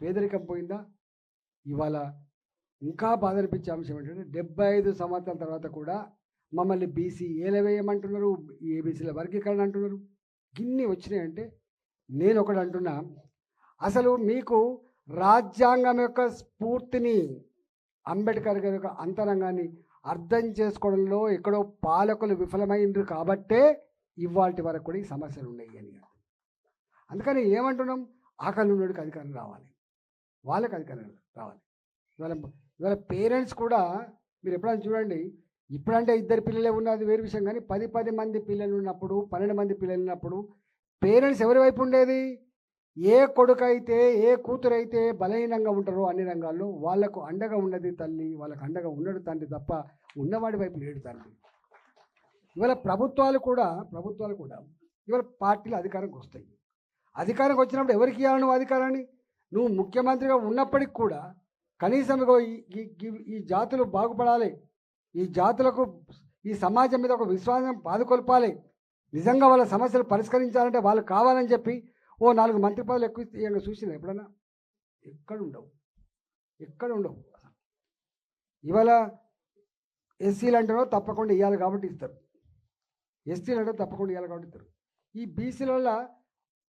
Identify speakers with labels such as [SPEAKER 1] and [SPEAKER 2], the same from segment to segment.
[SPEAKER 1] పేదరికం పోయిందా? ఇవాళ ఇంకా బాధ అనిపించే అంశం ఏంటంటే డెబ్బై ఐదు సంవత్సరాల తర్వాత కూడా మమ్మల్ని బీసీ ఏలవేయమంటున్నారు ఏబీసీల వర్గీకరణ అంటున్నారు. గిన్ని వచ్చినాయంటే నేను ఒకటి అంటున్నా. అసలు మీకు రాజ్యాంగం యొక్క స్ఫూర్తిని అంబేద్కర్ గారి యొక్క అంతరంగాన్ని అర్థం చేసుకోవడంలో ఎక్కడో పాలకులు విఫలమైండ్రు కాబట్టే ఇవాటి వరకు కూడా ఈ సమస్యలు ఉన్నాయి అని అందుకని ఏమంటున్నాం? ఆకలి ఉన్నోడికి అధికారం రావాలి. వాళ్ళకి అధికారం రావాలి. ఇవాళ ఇవాళ పేరెంట్స్ కూడా మీరు ఎప్పుడైనా చూడండి ఇప్పుడంటే ఇద్దరు పిల్లలే ఉన్నది వేరు విషయం. కానీ పది పది మంది పిల్లలు ఉన్నప్పుడు పన్నెండు మంది పిల్లలు ఉన్నప్పుడు పేరెంట్స్ ఎవరి వైపు ఉండేది? ఏ కొడుకు అయితే ఏ కూతురు అయితే బలహీనంగా ఉంటారో అన్ని రంగాల్లో వాళ్ళకు అండగా ఉన్నది తల్లి వాళ్ళకు అండగా ఉన్నాడు తండ్రి తప్ప ఉన్నవాడి వైపు లేడు తండ్రి. ఇవాళ ప్రభుత్వాలు కూడా ప్రభుత్వాలు కూడా ఇవాళ పార్టీలు అధికారంకి వస్తాయి అధికారంకి వచ్చినప్పుడు ఎవరికి ఇవ్వాలి నువ్వు అధికారాన్ని? నువ్వు ముఖ్యమంత్రిగా ఉన్నప్పటికి కూడా కనీసం ఈ- జాతులు బాగుపడాలి. ఈ జాతులకు ఈ సమాజం మీద ఒక విశ్వాసం పాదుకొల్పాలి. నిజంగా వాళ్ళ సమస్యలు పరిష్కరించాలంటే వాళ్ళు కావాలని చెప్పి ఓ నాలుగు మంత్రి పదవులు ఎక్కువ చూసిన ఎప్పుడన్నా? ఎక్కడ ఉండవు ఎక్కడ ఉండవు ఇవాళ ఎస్సీలు అంటారో తప్పకుండా ఇవ్వాలి కాబట్టి ఇస్తారు. ఎస్టీలు అంటే తప్పకుండా ఇవ్వాలి కాబట్టి ఇస్తారు. ఈ బీసీల వల్ల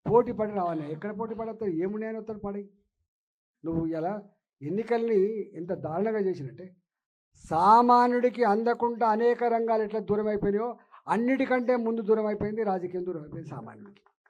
[SPEAKER 1] పోటీ పడి రావాలి. ఎక్కడ పోటీ పడతారు ఏమున్నాయని వస్తాడు పడి? నువ్వు ఇలా ఎన్నికల్ని ఎంత దారుణంగా చేసినట్టే? సామాన్యుడికి అందకుండా అనేక రంగాలు ఎట్లా దూరం అయిపోయినాయో అన్నిటికంటే ముందు దూరం అయిపోయింది రాజకీయం దూరం అయిపోయింది సామాన్యుడికి.